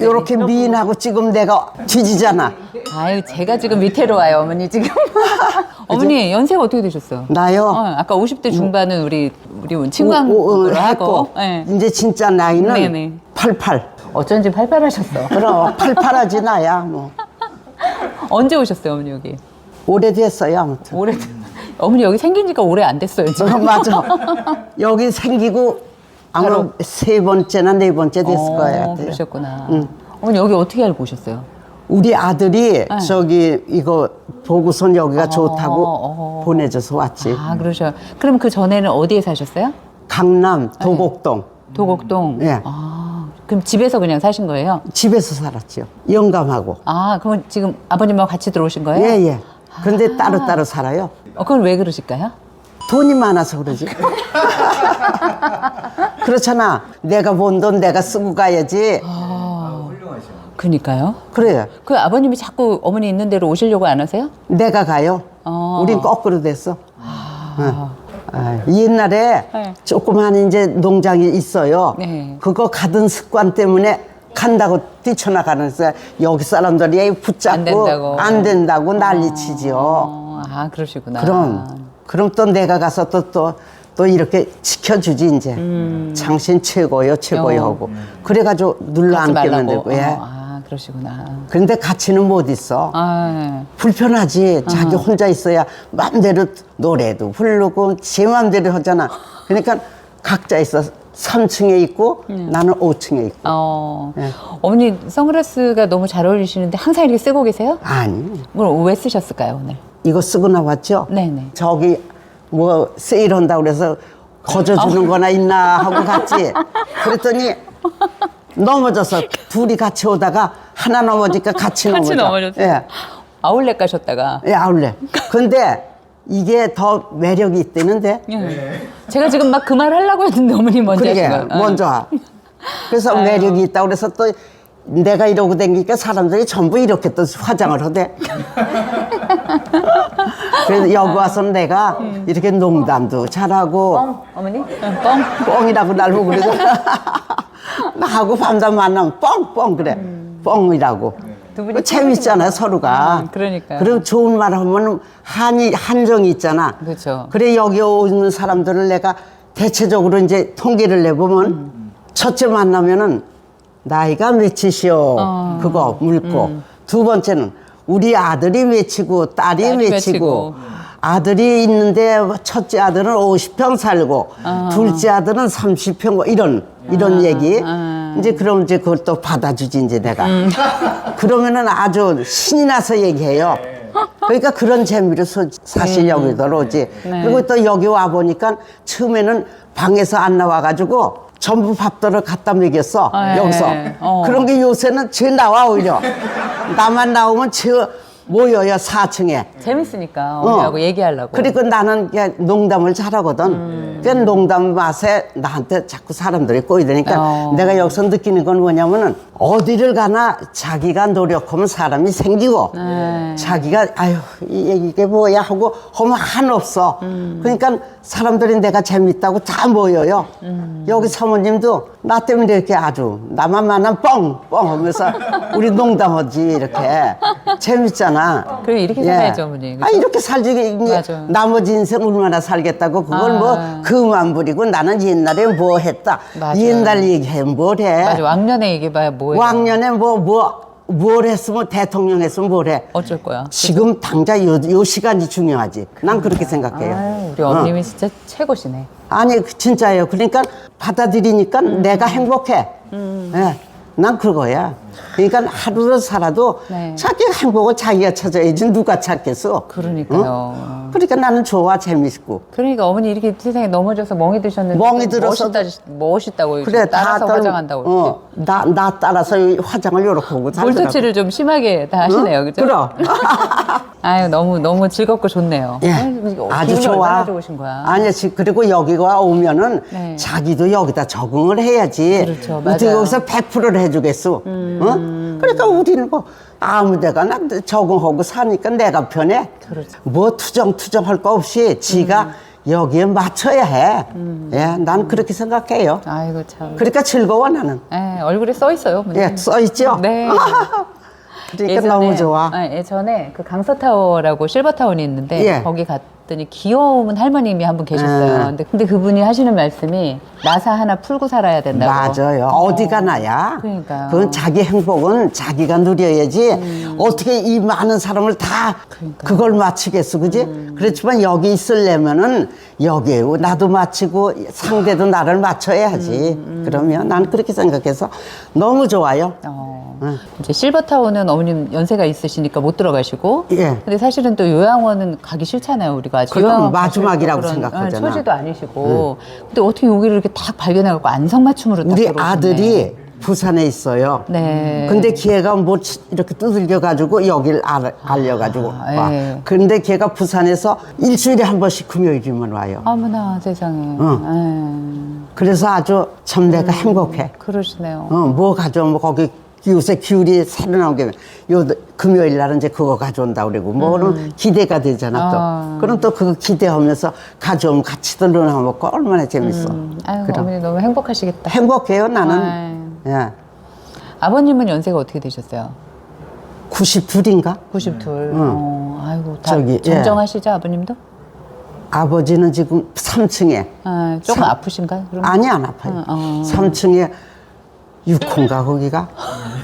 이렇게 미인하고 찍으면 내가 뒤지잖아. 아유, 제가 지금 밑에로 와요, 어머니 지금. 어머니 연세가 어떻게 되셨어요? 나요. 어, 아까 50대 중반은 우리 우리 오, 오, 친구로 하고. 네. 이제 진짜 나이는 네네. 88. 어쩐지 팔팔하셨어. 그럼 88하지 나야 뭐. 언제 오셨어요, 어머니 여기? 오래됐어요 아무튼. 오래 어머니 여기 생긴 지가 오래 안 됐어요, 어, 지금. 맞아. 여기 생기고 아마 바로. 세 번째나 네 번째 됐을 어, 거예요. 그러셨구나. 어머니 여기 어떻게 알고 오셨어요? 우리 아들이 저기 이거 보고선 여기가 좋다고 어. 보내줘서 왔지. 아, 그러셔. 그럼 그 전에는 어디에 사셨어요? 강남 도곡동 도곡동. 예. 아, 그럼 집에서 그냥 사신 거예요? 집에서 살았죠. 영감하고. 아, 그럼 지금 아버님하고 같이 들어오신 거예요? 예예. 그런데 따로 따로 살아요. 어, 그건 왜 그러실까요? 돈이 많아서 그러지. 그렇잖아. 내가 번 돈 내가 쓰고 가야지. 그니까요. 그래요. 그 아버님이 자꾸 어머니 있는 대로 오시려고 안 하세요? 내가 가요. 어. 우린 거꾸로 됐어. 어. 아, 옛날에 네. 조그만 이제 농장이 있어요. 네. 그거 가던 습관 때문에 간다고 뛰쳐나가는 거야. 여기 사람들이 붙잡고 안 된다고. 안 된다고 난리치지요. 어, 아, 그러시구나. 그럼 그럼 또 내가 가서 또또 또 이렇게 지켜주지 이제 당신 최고요 최고요 음. 어. 하고 그래가지고 눌러 앉게 말라고. 만들고 예. 어, 아, 그러시구나. 그런데 같이는 못 있어 아, 불편하지 자기 혼자 있어야 마음대로 노래도 부르고 제 마음대로 하잖아 그러니까 각자 있어 3층에 있고 음. 나는 5층에 있고 어. 예. 어머니 선글라스가 너무 잘 어울리시는데 항상 이렇게 쓰고 계세요? 아니 그럼 왜 쓰셨을까요, 오늘? 이거 쓰고 나왔죠 네네. 저기 뭐 세일한다고 그래서 거저 주는 거나 있나 하고 갔지. 그랬더니 넘어져서 둘이 같이 오다가 하나 넘어지니까 같이 넘어져. 같이 넘어졌어요. 예. 아울렛 가셨다가. 예, 아울렛. 근데 이게 더 매력이 있다는데. 예. 제가 지금 막 그 말 하려고 했는데 어머니 먼저 그러게, 하신 거예요. 먼저. 와. 그래서 매력이 있다고 그래서 또 내가 이러고 다니니까 사람들이 전부 이렇게 또 화장을 하대. 그래서 여기 와서는 내가 이렇게 농담도 잘하고 뻥, 어머니? 응, 뻥. 뻥이라고 날 보고 그러고 나하고 밤낮 만나면 뻥뻥 그래 뻥이라고 두 분이 그 재밌잖아 서로가 음, 그러니까요. 그리고 좋은 말 하면 한이 한정이 있잖아 그렇죠. 그래 여기 오는 사람들을 내가 대체적으로 이제 통계를 내보면 첫째 만나면은 나이가 몇이시오 어. 그거 물고 두 번째는 우리 아들이 몇이고 딸이 딸이 몇이고 몇이고. 아들이 있는데 첫째 아들은 50평 살고 둘째 아들은 30평 뭐 이런 이런 얘기. 아. 이제 그럼 이제 그걸 또 받아주지 이제 내가. 그러면은 아주 신이 나서 얘기해요 그러니까 그런 재미로 소- 사실 여기들 오지 네. 그리고 또 여기 와 보니까 처음에는 방에서 안 나와가지고 전부 밥들을 갖다 먹였어 아, 예. 여기서 어. 그런 게 요새는 제 나와 오히려 나만 나오면 제 모여요 4층에 재밌으니까 어머니하고 얘기하려고. 그리고 나는 그냥 농담을 잘하거든. 음. 그 농담 맛에 나한테 자꾸 사람들이 꼬이되니까 어. 내가 여기서 느끼는 건 뭐냐면은 어디를 가나 자기가 노력하면 사람이 생기고 네. 자기가 아유 이- 이게 뭐야 하고 하면 한 없어. 음. 그러니까 사람들이 내가 재밌다고 다 모여요. 음. 여기 사모님도 나 때문에 이렇게 아주 나만 만나면 뻥뻥 하면서 우리 농담하지 이렇게 재밌잖아. 그래, 이렇게 살아야죠, 어머니. 아 이렇게 살지 이게 맞아요. 나머지 인생 얼마나 살겠다고 그걸 아. 뭐 그만 부리고 나는 옛날에 뭐 했다 맞아요. 옛날 얘기해 뭐래 맞아, 왕년에 얘기해봐야 뭐예요? 왕년에 뭐 뭐 뭘 했으면 대통령 했으면 뭐래 어쩔 거야? 지금 당장 요, 요 시간이 중요하지 난 그렇게 생각해요 아유, 우리 어머님이 진짜 최고시네. 아니 그 진짜예요 그러니까 받아들이니까 음. 내가 행복해 예, 난 그거야 그러니까 하루를 살아도 네. 자기 행복을 자기가 찾아야지 누가 찾겠어 그러니까요. 그러니까 나는 좋아 재밌고 그러니까 어머니 이렇게 세상에 넘어져서 멍이 드셨는데 멍이 또 들어서도- 멋있다, 멋있다고 그래 따라서 다들, 화장한다고 어, 나, 나 따라서 이 화장을 요렇게 하고 볼터치를 좀 심하게 다 하시네요, 그죠? 그럼 아유 너무 너무 즐겁고 좋네요. 예, 아주 좋아. 얼마나 좋으신 거야. 아니, 지- 그리고 여기가 오면은 네. 자기도 여기다 적응을 해야지. 그렇죠, 어떻게 맞아요. 음. 여기서 100%를 해주겠어? 어? 그러니까 우리는 뭐 아무 데가나 적응하고 사니까 내가 편해. 그렇죠. 뭐 투정투정 할 거 없이 지가 여기에 맞춰야 해. 예, 난 그렇게 생각해요. 아이고 참. 그러니까 즐거워 나는. 예, 얼굴에 써 있어요. 예, 써 있죠. 네. 그러니까 너무 좋아. 아, 예전에 그 강서타워라고 실버타운이 있는데 예. 거기 갔 더니 귀여운 할머님이 한 분 계셨어요. 음. 근데, 근데 그분이 하시는 말씀이 나사 하나 풀고 살아야 된다고. 맞아요. 어디가 나야? 그러니까요. 그건 자기 행복은 자기가 누려야지. 어떻게 이 많은 사람을 다 그러니까요. 그걸 마치겠어, 그지? 그렇지만 여기 있으려면은 여기에 나도 마치고 상대도 나를 맞춰야지. 그러면 난 그렇게 생각해서 너무 좋아요. 어. 응. 이제 실버타운은 어머님 연세가 있으시니까 못 들어가시고. 예. 근데 사실은 또 요양원은 가기 싫잖아요, 우리 가. 아직 그럼 요양원 마지막이라고 그런, 생각하잖아. 어, 처지도 아니시고. 근데 어떻게 여기를 이렇게 딱 발견해갖고 안성맞춤으로 딱 우리 들어오셨네. 아들이 부산에 있어요. 네. 근데 걔가 뭐 치- 이렇게 두들겨 가지고 여길 알, 알려가지고 아, 와. 예. 근데 걔가 부산에서 일주일에 한 번씩 금요일이면 와요. 어머나 세상에. 예. 그래서 아주 참 내가 행복해. 그러시네요. 어, 뭐 가져오면 거기 요새 귤이 살아나온 게, 요, 금요일 날은 이제 그거 가져온다 그러고, 뭐는 기대가 되잖아, 또. 아. 그럼 또 그거 기대하면서 가져오면 같이 들러나 먹고 얼마나 재밌어. 음, 아유, 그럼. 어머니 너무 행복하시겠다. 행복해요, 나는. 아유. 예. 아버님은 연세가 어떻게 되셨어요? 92인가? 92. 어, 아이고, 다 저기, 예. 정정하시죠, 아버님도? 아버지는 지금 3층에. 아, 조금 삼- 아프신가요? 그럼? 아니, 안 아파요. 어, 어. 3층에 6호인가, 거기가?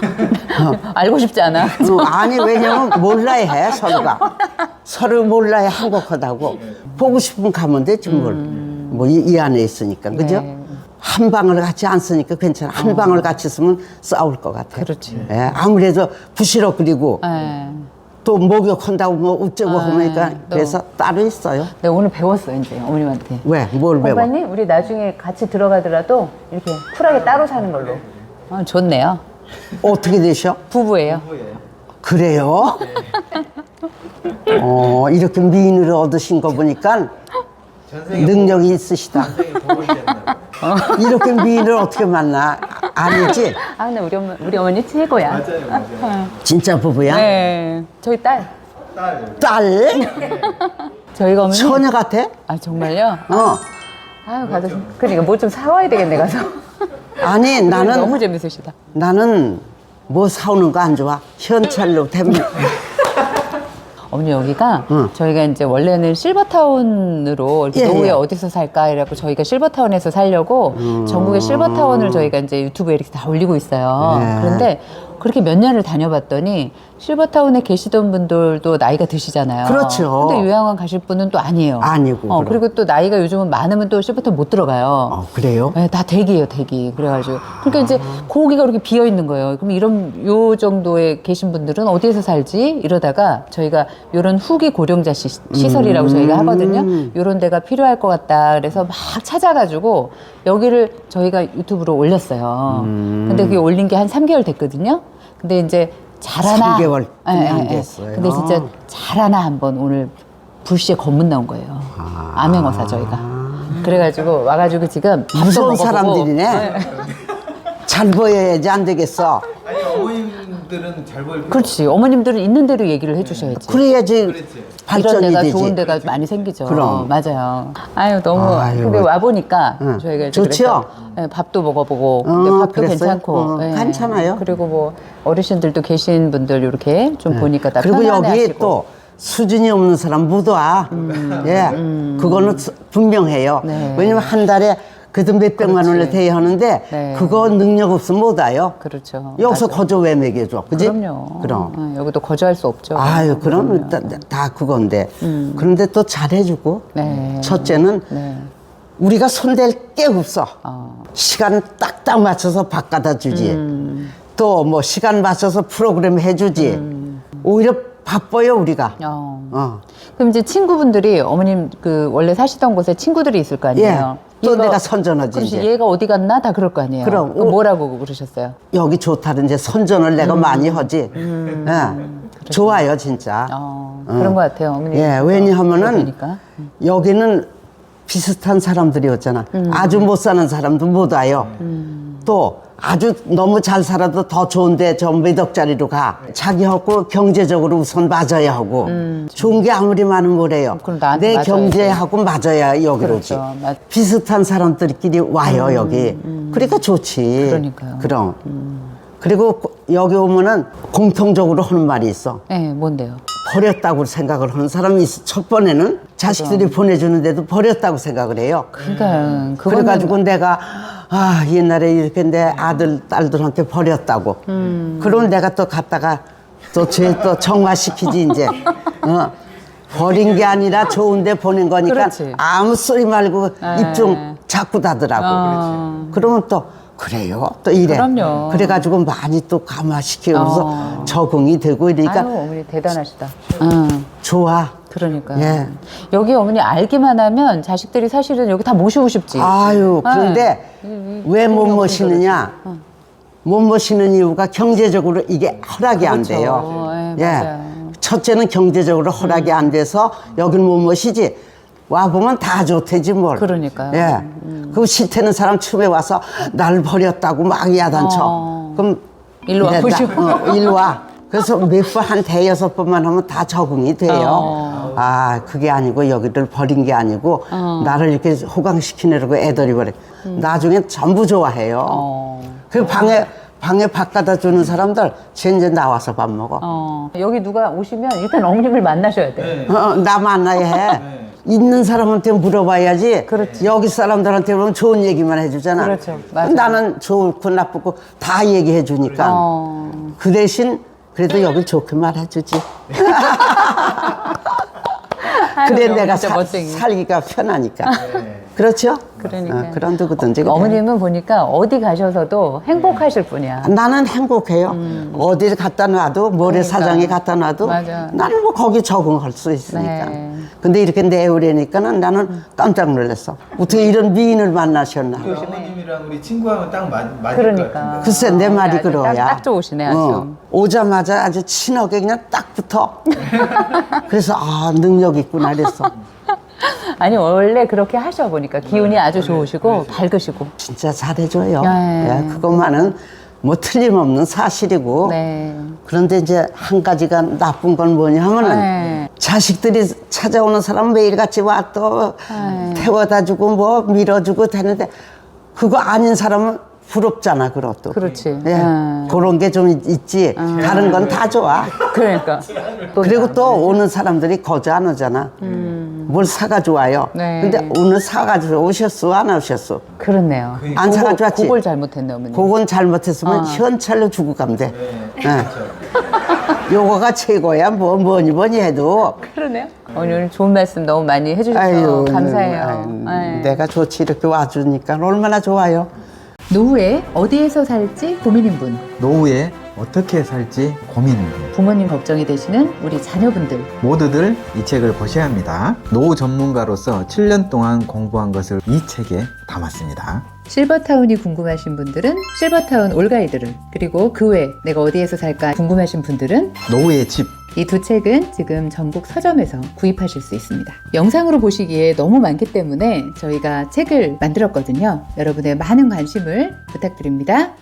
알고 싶지 않아. 어, 아니 왜냐면 몰라야 해 서로가 서로 몰라야 행복하다고 보고 싶으면 가면 되지 뭘뭐 이 안에 있으니까 그죠 네. 한 방을 같이 안 쓰니까 괜찮아 한 방을 같이 쓰면 싸울 것 같아 그렇지. 예, 아무래도 부시럭 그리고 예. 또 목욕한다고 뭐 어쩌고 아, 하니까 또. 그래서 따로 있어요 내가 네, 오늘 배웠어, 이제, 어머님한테. 왜 뭘 배워 공부님, 우리 나중에 같이 들어가더라도 이렇게 쿨하게 따로 사는 걸로. 어, 좋네요. 어떻게 되셔 부부예요. 그래요 어 이렇게 미인을 얻으신 거 보니까 능력이 있으시다. 이렇게 미인을 어떻게 만나? 아니지? 아, 근데 우리, 어머, 우리 어머니 최고야. 진짜 부부야? 네. 저희 딸. 딸? 저희가 어머니. 처녀 같아? 아, 정말요? 어. 아유, 가서. 그러니까 뭐 좀 사와야 되겠네, 가서. 아니, 나는, 너무 재밌으시다. 나는 뭐 사오는 거 안 좋아. 현찰로 되면. 어머니 여기가 응. 저희가 이제 원래는 실버타운으로 이렇게 예, 노후에 예. 어디서 살까 이래갖고 저희가 실버타운에서 살려고 음. 전국의 실버타운을 저희가 이제 유튜브에 이렇게 다 올리고 있어요. 예. 그런데 그렇게 몇 년을 다녀봤더니 실버타운에 계시던 분들도 나이가 드시잖아요. 그렇죠. 근데 요양원 가실 분은 또 아니에요. 아니고, 어, 그럼. 그리고 또 나이가 요즘은 많으면 또 실버타운 못 들어가요. 어, 그래요? 네, 다 대기예요, 대기. 그래가지고. 그러니까 이제 고기가 그렇게 비어 있는 거예요. 그럼 이런, 요 정도에 계신 분들은 어디에서 살지? 이러다가 저희가 요런 후기 고령자 시, 시설이라고 저희가 하거든요. 요런 데가 필요할 것 같다. 그래서 막 찾아가지고 여기를 저희가 유튜브로 올렸어요. 근데 그게 올린 게 한 3개월 됐거든요. 근데 이제 잘하나. 3개월 예, 예, 안 예. 됐어요. 근데 진짜 잘하나 한번 오늘 불시에 검문 나온 거예요. 암행어사 저희가. 그래가지고 와가지고 지금 밥도 무서운 먹어보고. 사람들이네. 잘 보여야지 안 되겠어. 아니 어머님 들은 잘 보일 필요 그렇지. 어머님들은 있는 대로 얘기를 해주셔야지. 그래야지 그렇지. 이런 발전이 데가 되지. 좋은 데가 많이 생기죠. 그럼. 맞아요. 아유 너무. 아유. 근데 와 보니까 응. 저희가 이제 좋지요? 그래서, 예, 밥도 먹어보고. 근데 어, 밥도 그랬어요? 괜찮고. 어, 예. 괜찮아요. 그리고 뭐 어르신들도 계신 분들 이렇게 좀 보니까 다 그리고 여기 편안해하시고. 또 수준이 없는 사람 못 와. 예, 그거는 수- 분명해요. 네. 왜냐면 한 달에 그래도 몇백만 원을. 대여하는데 네. 그거 능력 없으면 못 와요. 그렇죠. 여기서 맞아. 거저 왜 먹여줘, 그지? 그럼요. 그럼. 어, 여기도 거주할 수 없죠. 아유, 그럼 다, 다 그건데. 그런데 또 잘해주고. 음. 네. 첫째는 네. 우리가 손댈 게 없어. 어. 시간 딱딱 맞춰서 바꿔다 주지. 음. 또뭐 시간 맞춰서 프로그램 해주지. 음. 오히려 바빠요, 우리가. 어. 어. 그럼 이제 친구분들이 어머님 그 원래 사시던 곳에 친구들이 있을 거 아니에요? 예. 또 내가 선전하지, 그렇지. 이제. 얘가 어디 갔나 다 그럴 거 아니에요. 그럼. 그럼 뭐라고 그러셨어요? 여기 좋다는 이제 선전을 내가 음. 많이 하지. 예. 좋아요, 진짜. 어, 그런 것 같아요, 어머니. 예, 왜냐하면은 그러니까. 여기는 비슷한 사람들이 었잖아. 음. 아주 못 사는 사람도 못 와요. 또 아주 너무 잘 살아도 더 좋은데 저몇 억짜리로 가. 자기하고 경제적으로 우선 맞아야 하고. 좋은 게 아무리. 음. 그럼 나한테 내. 경제하고 맞아야 여기로 오지. 그렇죠. 맞- 비슷한 사람들끼리 와요, 여기. 그러니까 좋지. 음, 그러니까요. 음. 그럼. 그리고 고- 여기 오면은 공통적으로 하는 말이 있어. 네, 뭔데요? 버렸다고 생각을 하는 사람이 있어. 첫 번에는 자식들이 보내주는데도 버렸다고 생각을 해요. 그러니까 그거는 그래가지고 내가 아 옛날에 이렇게 내 아들 딸들한테 버렸다고. 음. 그럼 내가 또 갔다가 또쟤또 정화시키지 이제. 어. 버린 게 아니라 좋은데 보낸 거니까 그렇지. 아무 소리 말고 네. 입좀 자꾸 닫으라고. 어. 그러면 또 그래요 또 이래. 그럼요. 그래가지고 많이 또 감화시키면서 어. 적응이 되고 이러니까 아유, 어머니 대단하시다. 응, 좋아. 그러니까요. 예. 여기 어머니 알기만 하면 자식들이 사실은 여기 다 모시고 싶지. 아유 네. 그런데 왜 못 모시느냐? 못 모시는 이유가 경제적으로 이게 허락이 안 그렇죠. 돼요. 예, 맞아요. 첫째는 경제적으로 허락이 안 돼서 여긴 못 모시지. 와 보면 다 좋대지 뭘. 그러니까요. 예. 그 시태는 사람 처음에 와서 날 버렸다고 막 야단쳐. 어. 그럼 일로 와 나- 보시고. 어, 일로 와. 그래서 몇 번 한 대여섯 번만 하면 다 적응이 돼요. 어. 아 그게 아니고 여기를 버린 게 아니고 어. 나를 이렇게 호강시키느라고 애들이 버려. 나중에 전부 좋아해요. 어. 그 방에 방에 밥 갖다 주는 사람들 쟤 이제 나와서 밥 먹어. 어. 여기 누가 오시면 일단 어머님을 만나셔야 돼. 네. 어, 나 만나야 해. 네. 있는 사람한테 물어봐야지. 그렇지. 여기 사람들한테 보면 좋은 얘기만 해주잖아. 그렇죠. 맞아요. 나는 좋고 나쁘고 다 얘기해 주니까. 어. 그 대신 그래도 여기 좋게 말해주지. 그래 내가 사- 멋쟁이. 살기가 편하니까. 네. 그렇죠? 그러니까. 어, 그런 누구 든지. 그래. 어머님은 보니까 어디 가셔서도 행복하실 분이야. 나는 행복해요. 어디를 갖다 놔도 모래사장에 음. 그러니까. 갖다 놔도 맞아. 나는 뭐 거기 적응할 수 있으니까. 네. 근데 이렇게 내오려니까는 나는 깜짝 놀랐어. 어떻게 이런 미인을 만나셨나. 우리 어머님이랑 우리 친구하면 딱 맞, 맞을 것 그러니까. 같은데. 글쎄 내 말이 아주 그러야. 딱- 딱 좋으시네, 아주. 어, 오자마자 아주 친하게 그냥 딱 붙어. 그래서 아 능력 있구나 그랬어. 아니 원래 그렇게 하셔 보니까 기운이 아주 좋으시고 밝으시고. 진짜 잘해줘요. 네. 예, 그것만은 뭐 틀림없는 사실이고. 네. 그런데 이제 한 가지가 나쁜 건 뭐냐 하면은 네. 자식들이 찾아오는 사람 매일같이 와또 네. 태워다 주고 뭐 밀어주고 되는데 그거 아닌 사람은 부럽잖아 그것도. 그렇지. 예. 네. 그런 게 좀 있지. 다른 건 다 좋아. 그러니까. 또 그리고 또 오는 사람들이 거저 안 오잖아. 뭘 사가지고 와요. 음. 네. 근데 오늘 사가지고 오셨어? 안 오셨어? 그렇네요. 안 그거- 사가지고 왔지? 그걸 잘못했네 어머니. 그건 잘못했으면 어. 현찰로 주고 가면 돼. 네. 예. 요거가 최고야. 뭐 뭐니 뭐니 해도. 그러네요. 오늘 좋은 말씀 너무 많이 해주셔서 아유, 감사해요. 아유, 네. 내가 좋지 이렇게 와주니까 얼마나 좋아요. 노후에 어디에서 살지 고민인 분, 노후에 어떻게 살지 고민인 분 부모님 걱정이 되시는 우리 자녀분들, 모두들 이 책을 보셔야 합니다. 노후 전문가로서 7년 동안 공부한 것을 이 책에 담았습니다. 실버타운이 궁금하신 분들은 실버타운 올가이드를, 그리고 그 외 내가 어디에서 살까 궁금하신 분들은 노후의 집 이 두 책은 지금 전국 서점에서 구입하실 수 있습니다. 영상으로 보시기에 너무 많기 때문에 저희가 책을 만들었거든요. 여러분의 많은 관심을 부탁드립니다.